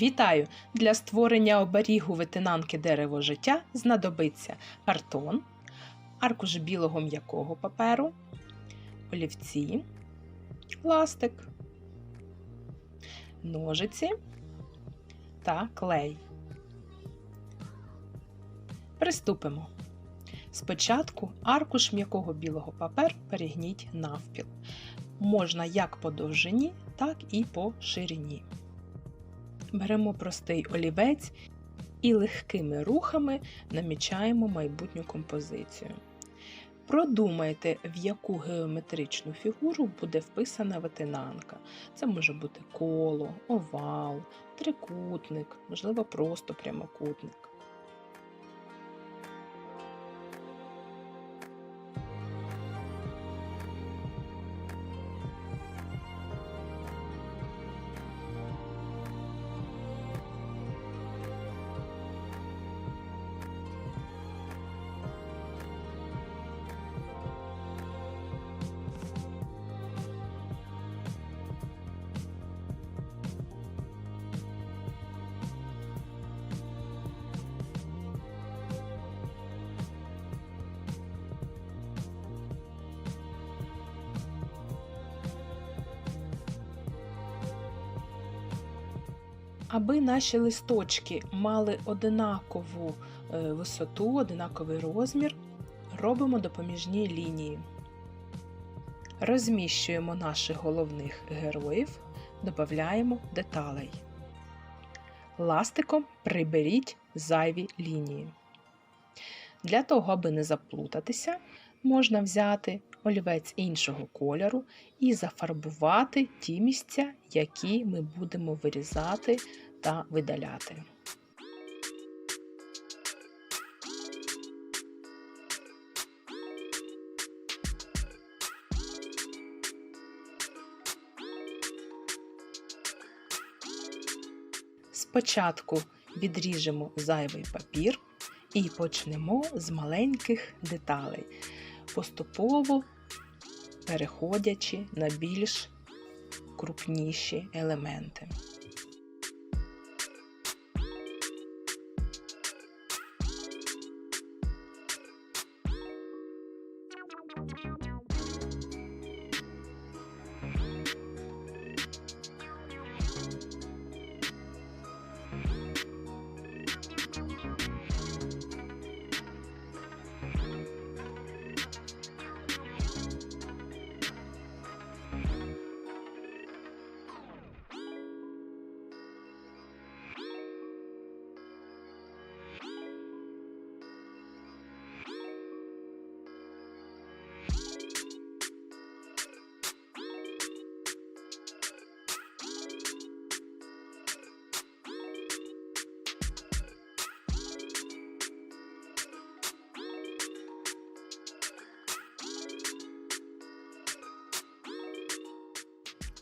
Вітаю! Для створення оберігу ветенанки дерево життя знадобиться картон, аркуш білого м'якого паперу, олівці, ластик, ножиці та клей. Приступимо. Спочатку аркуш м'якого білого паперу перегніть навпіл. Можна як по довжині, так і по ширині. Беремо простий олівець і легкими рухами намічаємо майбутню композицію. Продумайте, в яку геометричну фігуру буде вписана ветенанка. Це може бути коло, овал, трикутник, можливо, просто прямокутник. Аби наші листочки мали одинакову е, висоту, одинаковий розмір, робимо допоміжні лінії. Розміщуємо наших головних героїв, додаємо деталей. Ластиком приберіть зайві лінії. Для того, аби не заплутатися, можна взяти олівець іншого кольору і зафарбувати ті місця, які ми будемо вирізати та видаляти. Спочатку відріжемо зайвий папір і почнемо з маленьких деталей, поступово переходячи на більш крупніші елементи.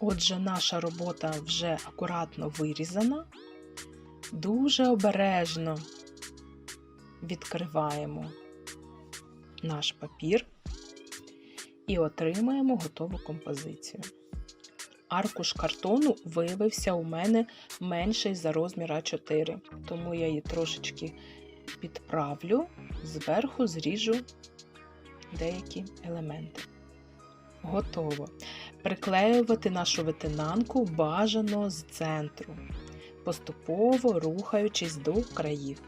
Отже, наша робота вже акуратно вирізана. Дуже обережно відкриваємо наш папір і отримаємо готову композицію. Аркуш картону виявився у мене менший за розмір А4, тому я її трошечки підправлю, зверху зріжу деякі елементи. Готово. Приклеювати нашу ветенанку бажано з центру, поступово рухаючись до країв.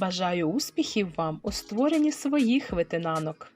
Бажаю успіхів вам у створенні своїх ветенанок!